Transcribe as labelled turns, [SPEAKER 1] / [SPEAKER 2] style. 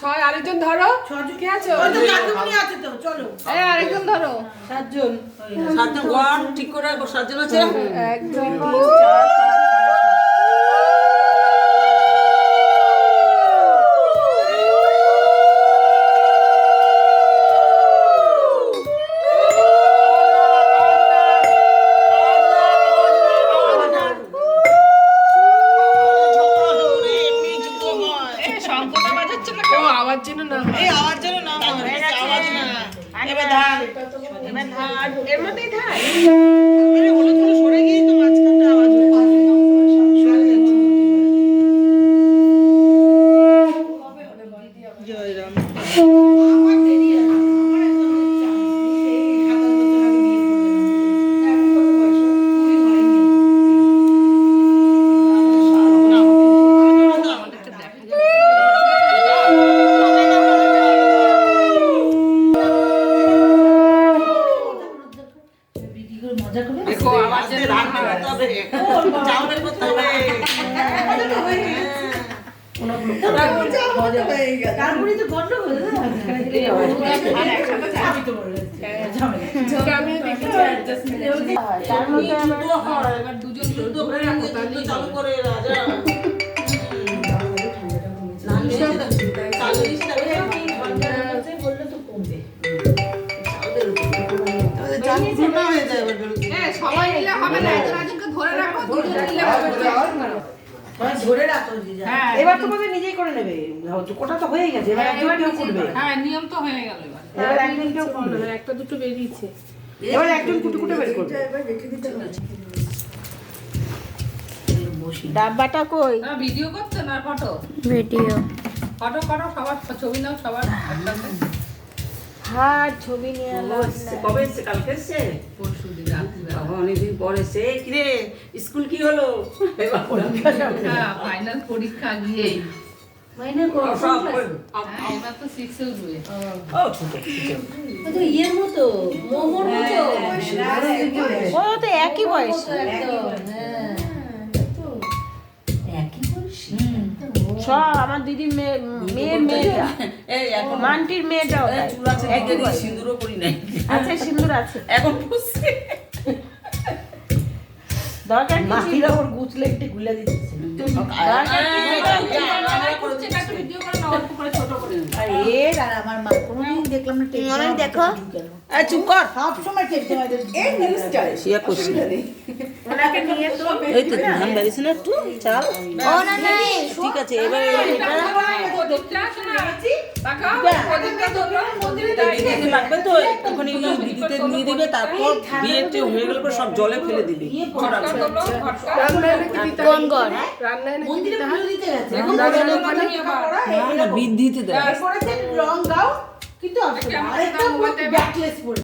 [SPEAKER 1] ছয় আরেকজন ধরো। কে আছো?
[SPEAKER 2] ওই তো কাকুমনি আছে তো চলো।
[SPEAKER 3] এই আরেকজন ধরো।
[SPEAKER 2] সাতজন।
[SPEAKER 4] সাতজন গন ঠিক করে সাতজন আছে?
[SPEAKER 1] এক ও আওয়াজ যেন না হয়।
[SPEAKER 2] এই আওয়াজ যেন না হয় আওয়াজ না গন্ডগোল
[SPEAKER 1] ঝোঁকে যে দেখেছি adjustment আছে।
[SPEAKER 4] যুদ্ধ হয় এবার দুজন করে রাখো যুদ্ধ চালু করে রাজা
[SPEAKER 3] হ্যাঁ সবাই মিলে হবে না একজন একজনকে ধরে রাখো দুজন মিলে হবে।
[SPEAKER 2] ধরে রাখো।
[SPEAKER 3] হ্যাঁ।
[SPEAKER 5] এবার তোমাদের নিজেই করে নেবে। কোটা তো হয়ে গেছে এবার একজন কেউ করবে।
[SPEAKER 3] হ্যাঁ নিয়ম তো হয়ে গেল এবার।
[SPEAKER 5] এবার একজন কেউ করবে।
[SPEAKER 1] মানে একটা দুটো বেরিয়েছে।
[SPEAKER 5] এবার একজন কুটু কুটে বের করবে।
[SPEAKER 6] ডাব্বাটা কই?
[SPEAKER 3] না ভিডিও করছ না ফটো
[SPEAKER 6] ভিডিও
[SPEAKER 3] ফটো করো সবার ছবি নাও সবার। একসাথে
[SPEAKER 6] হ্যাঁ ছবি নিয়ে
[SPEAKER 4] কবে এসছে? কালকে এসছে?
[SPEAKER 3] পরশু দিন
[SPEAKER 4] বাবা অনেকদিন পর এই কিরে স্কুল কি হলো? পরীক্ষা
[SPEAKER 3] হ্যাঁ ফাইনাল পরীক্ষা
[SPEAKER 4] সব
[SPEAKER 3] হ্যাঁ
[SPEAKER 6] একই বয়স। সব আমার দিদির মেয়ে মেয়ের মান্টির মেয়েটাও।
[SPEAKER 4] সিঁদুরও করি নাই।
[SPEAKER 6] আচ্ছা সিঁদুর আছে।
[SPEAKER 4] এখন বুঝছি
[SPEAKER 6] দরকার?
[SPEAKER 5] মাটিরা ওর গুছলে একটু গুলে দিচ্ছে।
[SPEAKER 3] সেটা করে
[SPEAKER 2] আর আমার মা কোনোদিন দেখলাম না টেপ
[SPEAKER 6] অনেক দেখো।
[SPEAKER 4] এই চুপ কর
[SPEAKER 2] সব সময় টেপ জমা এই নিউজটা
[SPEAKER 4] শিয়া করছি
[SPEAKER 6] ওনাকে নিয়ে তো
[SPEAKER 4] এই তো ধান বেরিয়েছে না একটু চাল
[SPEAKER 6] ও না নাই
[SPEAKER 4] ঠিক আছে এবার এটা
[SPEAKER 3] প্রদীপটা আছে না দেখাও প্রদীপটা ধরো মন্দিরে
[SPEAKER 4] দিদিতে লাগবে তো একটুখানি দিদিতে নিয়ে দিবে তারপর বিয়েতে হয়ে গেলে পর সব জলে ফেলে দিবি।
[SPEAKER 3] ঘটকা তোলো ঘটকা
[SPEAKER 1] রান্নায় নাকি দিতে
[SPEAKER 6] কোন ঘর
[SPEAKER 1] রান্নায় নাকি
[SPEAKER 2] মন্দিরে পুজো দিতে গেছে
[SPEAKER 3] রান্নার ওখানে আবার
[SPEAKER 4] না না দেয়।
[SPEAKER 2] পরেছে লং গাউন কিন্তু আরেকটা ব্যাকলেস পরে